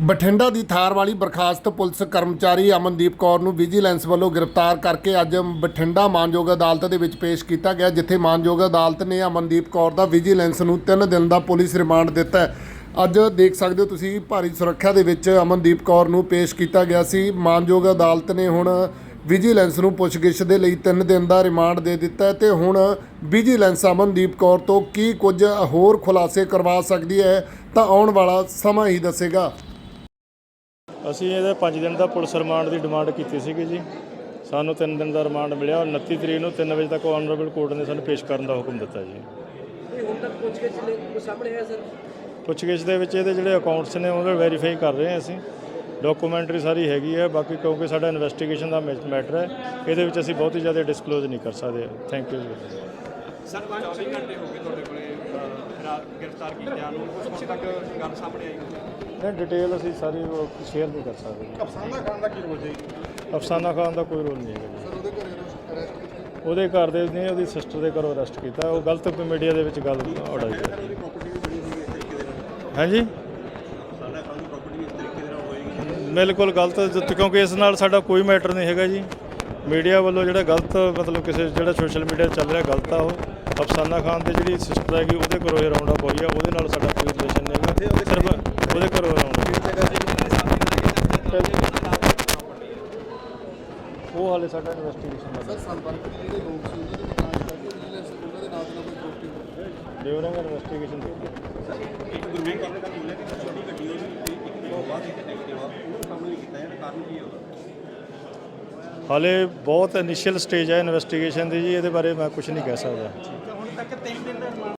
ਬਠਿੰਡਾ ਦੀ ਥਾਰ ਵਾਲੀ ਬਰਖਾਸਤ ਪੁਲਿਸ ਕਰਮਚਾਰੀ ਅਮਨਦੀਪ ਕੌਰ ਨੂੰ ਵਿਜੀਲੈਂਸ ਵੱਲੋਂ ਗ੍ਰਿਫਤਾਰ ਕਰਕੇ ਅੱਜ ਬਠਿੰਡਾ ਮਾਨਯੋਗ ਅਦਾਲਤ ਦੇ ਵਿੱਚ ਪੇਸ਼ ਕੀਤਾ ਗਿਆ, ਜਿੱਥੇ ਮਾਨਯੋਗ ਅਦਾਲਤ ਨੇ ਅਮਨਦੀਪ ਕੌਰ ਦਾ ਵਿਜੀਲੈਂਸ ਨੂੰ 3 ਦਿਨ ਦਾ ਪੁਲਿਸ ਰਿਮਾਂਡ ਦਿੱਤਾ ਹੈ। ਅੱਜ ਦੇਖ ਸਕਦੇ ਹੋ ਤੁਸੀਂ ਭਾਰੀ ਸੁਰੱਖਿਆ ਦੇ ਵਿੱਚ ਅਮਨਦੀਪ ਕੌਰ ਨੂੰ ਪੇਸ਼ ਕੀਤਾ ਗਿਆ ਸੀ। ਮਾਨਯੋਗ ਅਦਾਲਤ ਨੇ ਹੁਣ ਵਿਜੀਲੈਂਸ ਨੂੰ ਪੁੱਛਗਿੱਛ ਦੇ ਲਈ 3 ਦਿਨ ਦਾ ਰਿਮਾਂਡ ਦੇ ਦਿੱਤਾ ਹੈ ਤੇ ਹੁਣ ਵਿਜੀਲੈਂਸ ਅਮਨਦੀਪ ਕੌਰ ਤੋਂ ਕੀ ਕੁਝ ਹੋਰ ਖੁਲਾਸੇ ਕਰਵਾ ਸਕਦੀ ਹੈ, ਤਾਂ ਆਉਣ ਵਾਲਾ ਸਮਾਂ ਹੀ ਦੱਸੇਗਾ। ਅਸੀਂ ਇਹਦੇ 5 ਦਿਨ ਦਾ ਪੁਲਿਸ ਰਿਮਾਂਡ ਦੀ ਡਿਮਾਂਡ ਕੀਤੀ ਸੀਗੀ ਜੀ। ਸਾਨੂੰ 3 ਦਿਨ ਦਾ ਰਿਮਾਂਡ ਮਿਲਿਆ 29 ਤਰੀਕ ਨੂੰ 3 ਵਜੇ ਤੱਕ ਆਨਰੇਬਲ ਕੋਰਟ ਨੇ ਸਾਨੂੰ ਪੇਸ਼ ਕਰਨ ਦਾ ਹੁਕਮ ਦਿੱਤਾ ਜੀ। ਹੁਣ ਤੱਕ ਪੁੱਛ ਕੇ ਚਲੇ ਕੋਈ ਸਾਹਮਣੇ ਆਇਆ ਸਰ? ਪੁੱਛਗਿੱਛ ਦੇ ਵਿੱਚ ਇਹਦੇ ਜਿਹੜੇ ਅਕਾਊਂਟਸ ਨੇ ਉਹਨਾਂ ਨੂੰ ਵੈਰੀਫਾਈ ਕਰ ਰਹੇ ਹਾਂ ਅਸੀਂ। ਡਾਕੂਮੈਂਟਰੀ ਸਾਰੀ ਹੈਗੀ ਹੈ ਬਾਕੀ ਕਿਉਂਕਿ ਸਾਡਾ ਇਨਵੈਸਟੀਗੇਸ਼ਨ ਦਾ ਮੈਟਰ ਹੈ ਇਹਦੇ ਵਿੱਚ ਅਸੀਂ ਬਹੁਤ ਹੀ ਜ਼ਿਆਦਾ ਡਿਸਕਲੋਜ਼ ਨਹੀਂ ਕਰ ਸਕਦੇ। ਥੈਂਕ ਯੂ ਜੀ। ਸਰ 24 ਘੰਟੇ ਹੋ ਗਏ ਤੁਹਾਡੇ ਕੋਲੇ ਅਹ, ਗ੍ਰਿਫਤਾਰ ਕੀਤਿਆਂ ਨੂੰ। ਉਸ ਵਕਤ ਤੱਕ ਗੱਲ ਸਾਹਮਣੇ ਆਈ ਨਹੀਂ ਡਿਟੇਲ ਅਸੀਂ ਸਾਰੀ ਸ਼ੇਅਰ ਨਹੀਂ ਕਰ ਸਕਦੇ। ਅਫਸਾਨਾ ਖਾਨ ਦਾ ਕੀ ਰੋਲ ਹੈ ਅਫਸਾਨਾ ਖਾਨ ਦਾ ਕੋਈ ਰੋਲ ਨਹੀਂ ਹੈਗਾ ਜੀ। ਉਹਦੇ ਘਰ ਦੇ ਨੇ ਉਹਦੀ ਸਿਸਟਰ ਦੇ ਘਰੋਂ ਅਰੈਸਟ ਕੀਤਾ। ਉਹ ਗਲਤ ਮੀਡੀਆ ਦੇ ਵਿੱਚ ਗੱਲ ਉਡਾਈ ਹਾਂਜੀ? ਬਿਲਕੁਲ ਗਲਤ। ਜਿੱਤ- ਕਿਉਂਕਿ ਇਸ ਨਾਲ ਸਾਡਾ ਕੋਈ ਮੈਟਰ ਨਹੀਂ ਹੈਗਾ ਜੀ। ਮੀਡੀਆ ਵੱਲੋਂ ਜਿਹੜਾ ਗਲਤ ਮਤਲਬ ਕਿਸੇ ਜਿਹੜਾ ਸੋਸ਼ਲ ਮੀਡੀਆ ਚੱਲ ਰਿਹਾ ਗਲਤ ਆ ਉਹ। ਅਫਸਾਨਾ ਖਾਨ ਤੇ ਜਿਹੜੀ ਸਿਸਟਰ ਹੈਗੀ, ਉਹਦੇ ਘਰੋਂ ਇਹ ਰਾਉਂਡ ਅਪ ਹੋਈ ਆ। ਉਹਦੇ ਨਾਲ ਸਾਡਾ ਕੋਈ ਰਿਲੇਸ਼ਨ ਨਹੀਂ ਹੈਗਾ। ਸਿਰਫ ਉਹਦੇ ਘਰੋਂ ਰਾਉਂਡ ਉਹ ਹਾਲੇ ਸਾਡਾ ਇਨਵੈਸਟੀਗੇਸ਼ਨ ਦਾ ਸੰਪਰਕ ਜਿਹੜੇ ਲੋਕ ਸੀ ਉਹਨਾਂ ਦੀ ਜਾਂਚ ਕਰਕੇ ਵਿਜੀਲੈਂਸ ਉਹਨਾਂ ਦੇ ਨਾਂ ਤੇ ਕੋਈ ਪ੍ਰੋਪਰਟੀ ਡਿਊਰਿੰਗ ਇਨਵੈਸਟੀਗੇਸ਼ਨ ਦੇ ਇੱਕ ਗੁਰਮੀਤ ਕੌਰ ਕਿ ਛੋਟੀ ਗੱਡੀ ਹੋਈ ਇੱਕ ਤੋਂ ਬਾਅਦ ਇੱਕ ਨੈਗੇਟਿਵ ਆ। ਉਹਨੂੰ ਕੰਮ ਕੀਤਾ ਹੈ, ਕਾਰਨ ਕੀ ਹੈ ਹਾਲੇ ਬਹੁਤ ਇਨੀਸ਼ੀਅਲ ਸਟੇਜ ਹੈ ਇਨਵੈਸਟੀਗੇਸ਼ਨ ਦੀ ਜੀ, ਇਹਦੇ ਬਾਰੇ ਮੈਂ ਕੁਝ ਨਹੀਂ ਕਹਿ ਸਕਦਾ।